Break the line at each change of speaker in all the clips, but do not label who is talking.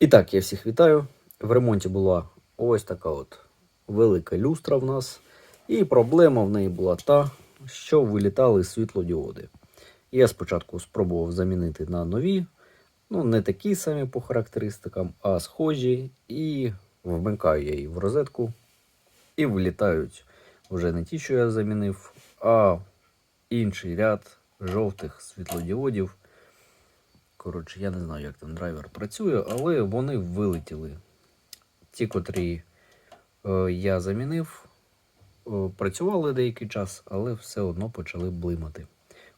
І так, я всіх вітаю. В ремонті була ось така от велика люстра в нас. І проблема в неї була та, що вилітали світлодіоди. Я спочатку спробував замінити на нові, ну не такі самі по характеристикам, а схожі. І вмикаю я її в розетку. І вилітають вже не ті, що я замінив, а інший ряд жовтих світлодіодів. Коротше, я не знаю, як там драйвер працює, але вони вилетіли. Ті, котрі е, я замінив, е, працювали деякий час, але все одно почали блимати.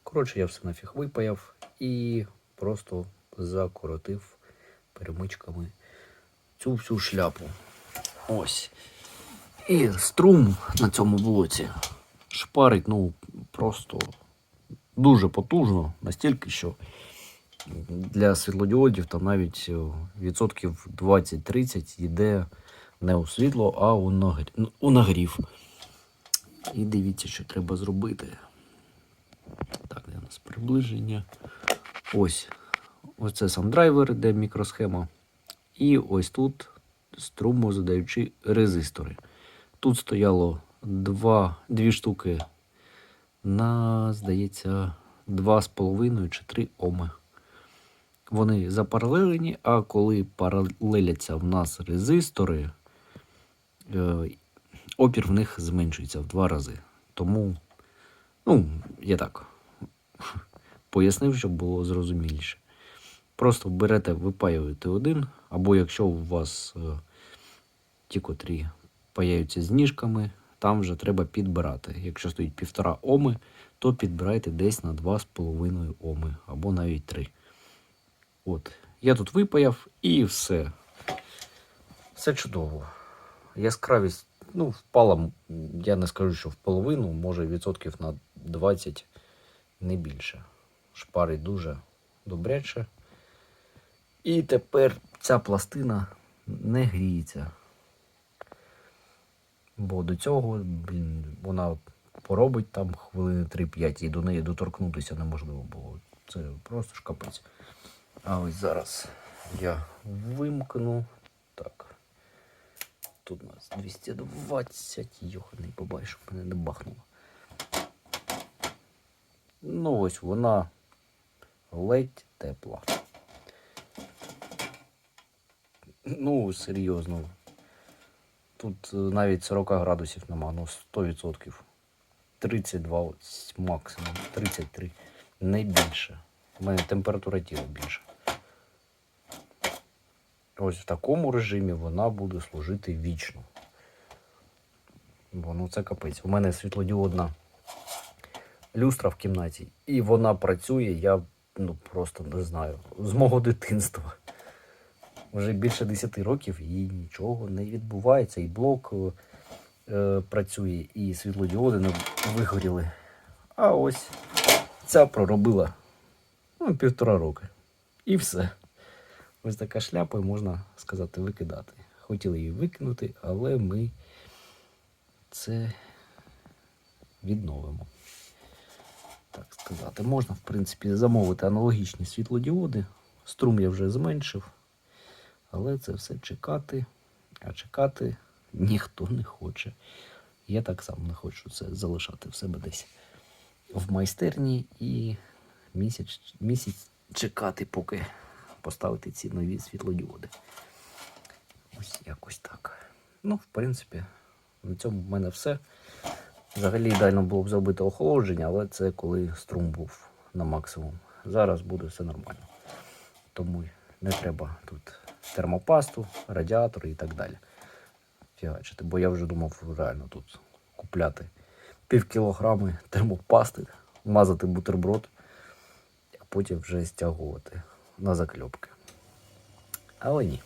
Коротше, я все нафіг випаяв і просто закоротив перемичками цю всю шляпу. Ось. І струм на цьому блоці шпарить, ну, просто дуже потужно, настільки, що для світлодіодів там навіть е, відсотків 20-30 йде не у світло, а у нагрів. У нагрів. І дивіться, що треба зробити. Так, де у нас приближення. Ось. Ось це сам драйвер, де мікросхема. І ось тут струмозадаючі резистори. Тут стояло два, дві штуки на, здається, 2,5 чи 3 оми. Вони запаралелені, а коли паралеляться в нас резистори, е, опір в них зменшується в два рази. Тому, ну, я так пояснив, щоб було зрозуміліше. Просто берете, випаюєте один, або якщо у вас е, ті, котрі паяються з ніжками, там вже треба підбирати. Якщо стоїть півтора оми, то підбирайте десь на 2,5 оми, або навіть 3. От, я тут випаяв і все. Все чудово. Яскравість ну, впала, я не скажу, що в половину, може відсотків на 20, не більше. Шпарить дуже добряче. І тепер ця пластина не гріється. Бо до цього, блін, вона поробить там хвилини 3-5 і до неї доторкнутися неможливо було. Це просто ж капець. А ось зараз я вимкну. Так. Тут у нас 220. Йоханий бабай, щоб мене не бахнуло. Ну ось вона ледь тепла. Ну, серйозно. Тут е, навіть 40 градусів нема, ну 100%. 32 ось максимум, 33. Не більше. У мене температура тіла більше. Ось в такому режимі вона буде служити вічно. Бо ну це капець. У мене світлодіодна люстра в кімнаті, і вона працює, я ну просто не знаю, з мого дитинства. Вже більше 10 років і нічого не відбувається. І блок е, працює, і світлодіоди не вигоріли. А ось ця проробила ну, півтора роки. І все. Ось така шляпа, можна сказати, викидати. Хотіли її викинути, але ми це відновимо. Так сказати, можна, в принципі, замовити аналогічні світлодіоди. Струм я вже зменшив. Але це все чекати, а чекати ніхто не хоче. Я так само не хочу це залишати в себе десь в майстерні і місяць, місяць чекати, поки поставити ці нові світлодіоди. Ось якось так. Ну, в принципі, на цьому в мене все. Взагалі ідеально було б зробити охолодження, але це коли струм був на максимум. Зараз буде все нормально. Тому не треба тут термопасту, радіатор і так далі. Фігачити. Бо я вже думав реально тут купляти пів кілограми термопасти, мазати бутерброд, а потім вже стягувати на закльопки. Але ні.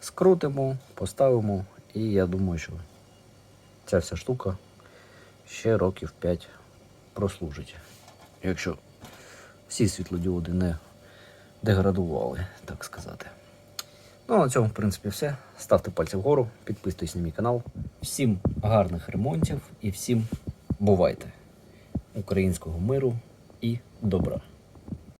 Скрутимо, поставимо, і я думаю, що ця вся штука ще років 5 прослужить. Якщо всі світлодіоди не деградували, так сказати. Ну, а на цьому, в принципі, все. Ставте пальці вгору, підписуйтесь на мій канал. Всім гарних ремонтів і всім бувайте! Українського миру і добра!